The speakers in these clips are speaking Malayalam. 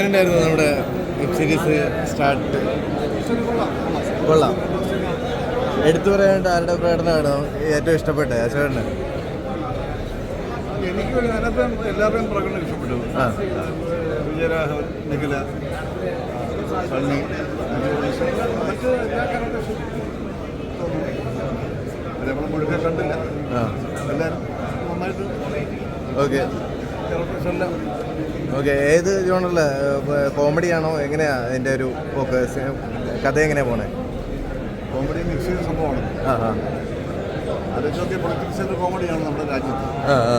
എങ്ങനെയുണ്ടായിരുന്നു നമ്മുടെ വെബ് സീരീസ് സ്റ്റാർട്ട് കൊള്ളാം. എടുത്തു പറയാനായിട്ട് ആരുടെ പ്രകടനമാണ് ഏറ്റവും ഇഷ്ടപ്പെട്ടത്? അശോകന്? എനിക്ക് അതിനകത്ത് എല്ലാവരുടെയും പ്രകടനം ഇഷ്ടപ്പെട്ടു. വിജയരാഘവൻ നിഖില സണ്ണി മറ്റ് എല്ലാ നമ്മൾ മുഴുവൻ കണ്ടില്ല. എല്ലാവരും നന്നായിട്ട് ഓക്കെ. ഓക്കെ ഏത് ജോണറിൽ കോമഡിയാണോ എങ്ങനെയാ അതിന്റെ ഒരു ഫോക്കസ് കഥ എങ്ങനെയാ പോണേ? കോമഡി മിക്സ് ചെയ്ത സംഭവമാണ്. ആ ആ. ആലോചിച്ചൊക്കെ പൊളിറ്റിക്സിന്റെ കോമഡിയാണ് നമ്മുടെ രാജ്യത്ത്. ആ ആ.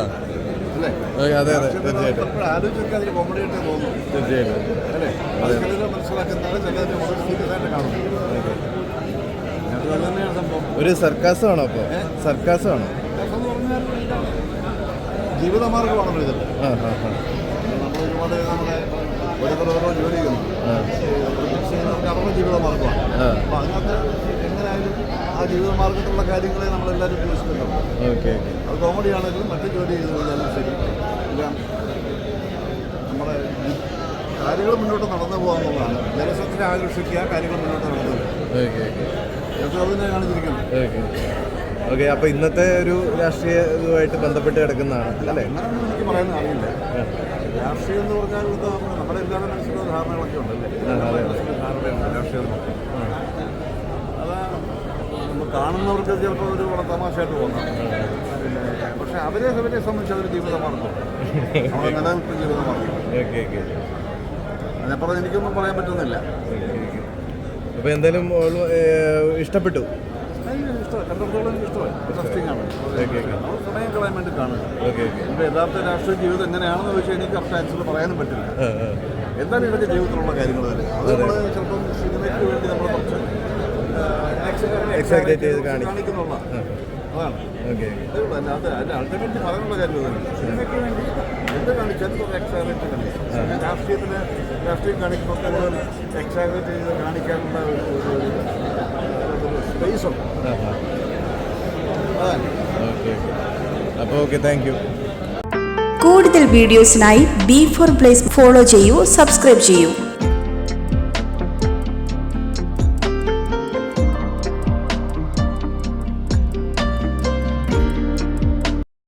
അതെ അതെ തീർച്ചയായിട്ടും. ആലോചിച്ചൊക്കെ അതിൽ കോമഡി ആയിട്ടേ തോന്നുന്നു തീർച്ചയായിട്ടും. അല്ലേ? മനസ്സിലാക്കുന്നത് വളരെ സീരിയസ് ആയിട്ട് കാണുന്നു ഒരു അപ്പോൾ ജീവിതമാർഗമാണല്ലോ ഇതല്ല നമ്മൾ ഒരുപാട് നമ്മുടെ ഓരോരുത്തർ ഓരോ ജോലി ചെയ്യുന്നു. അവരുടെ ജീവിതമാർഗമാണ്. ആ. അപ്പോൾ അതിനകത്ത് എങ്ങനെയായാലും ആ ജീവിതമാർഗത്തിലുള്ള കാര്യങ്ങളെ നമ്മളെല്ലാവരും ഓക്കെ അത് കോമഡി ആണെങ്കിലും മറ്റു ജോലി ചെയ്ത് കഴിഞ്ഞാലും ശരി. എല്ലാം നമ്മുടെ കാര്യങ്ങൾ മുന്നോട്ട് നടന്നു പോകാന്നുള്ളതാണ് ജനസത്തിനെ ആകർഷിക്കുക കാര്യങ്ങൾ മുന്നോട്ട് നടന്നു പോകുക അതിനെ കാണിച്ചിരിക്കുന്നത് ഓക്കെ അപ്പൊ ഇന്നത്തെ ഒരു രാഷ്ട്രീയ ഇതുമായിട്ട് ബന്ധപ്പെട്ട് കിടക്കുന്നതാണ് അല്ലേ? എനിക്ക് പറയാൻ അറിയില്ല. രാഷ്ട്രീയം എന്ന് പറഞ്ഞാൽ ഇത് നമ്മുടെ എല്ലാവരുടെ മനസ്സിലുള്ള ധാരണകളൊക്കെ ഉണ്ടല്ലേ ധാരണയുണ്ട് രാഷ്ട്രീയം. അത് നമ്മൾ കാണുന്നവർക്ക് ചിലപ്പോൾ ഒരു വളരെ തമാശയായിട്ട് തോന്നാം. പിന്നെ പക്ഷെ അവരെ അവരെ സംബന്ധിച്ച് അവർ ജീവിതമാർഗം നമ്മുടെ നിലനിൽപ്പ് ഓക്കെ അതിനപ്പുറം എനിക്കൊന്നും പറയാൻ പറ്റുന്നില്ല. അപ്പോൾ എന്തായാലും ഇഷ്ടപ്പെട്ടു. എനിക്ക് ഇഷ്ടമായി. ഇൻട്രസ്റ്റിംഗ് ആണ് നമ്മൾ സമയം കളയാൻ വേണ്ടി കാണുക. ഓക്കെ യഥാർത്ഥ രാഷ്ട്രീയ ജീവിതം എങ്ങനെയാണെന്ന് ചോദിച്ചാൽ എനിക്ക് കറക്റ്റ് ആൻസർ പറയാനും പറ്റില്ല. എന്തായാലും ഇവരുടെ ജീവിതത്തിലുള്ള കാര്യങ്ങൾ തന്നെ അത് നമ്മൾ ചിലപ്പം സിനിമയ്ക്ക് വേണ്ടി നമ്മൾ കുറച്ച് ചെയ്ത് കാണിക്കുന്നുള്ള അതാണ്. അതേ അതിന്റെ അൾട്ടിമേറ്റ് പറയാനുള്ള കാര്യം തന്നെ സിനിമയ്ക്ക് വേണ്ടി എന്ത് കാണിച്ചാലും ഒരു എക്സാഗ്രേറ്റ് കാണിക്കും. രാഷ്ട്രീയത്തിന് രാഷ്ട്രീയം കാണിക്കുമ്പോൾ എക്സാഗ്രേറ്റ് ചെയ്ത് കാണിക്കാനുള്ള ഒരു സ്പേസ് ഉണ്ട്. അപ്പോൾ ഓക്കെ താങ്ക് യു കൂടുതൽ വീഡിയോസിനായി ബി ഫോർ പ്ലേസ് ഫോളോ ചെയ്യൂ സബ്സ്ക്രൈബ് ചെയ്യൂ.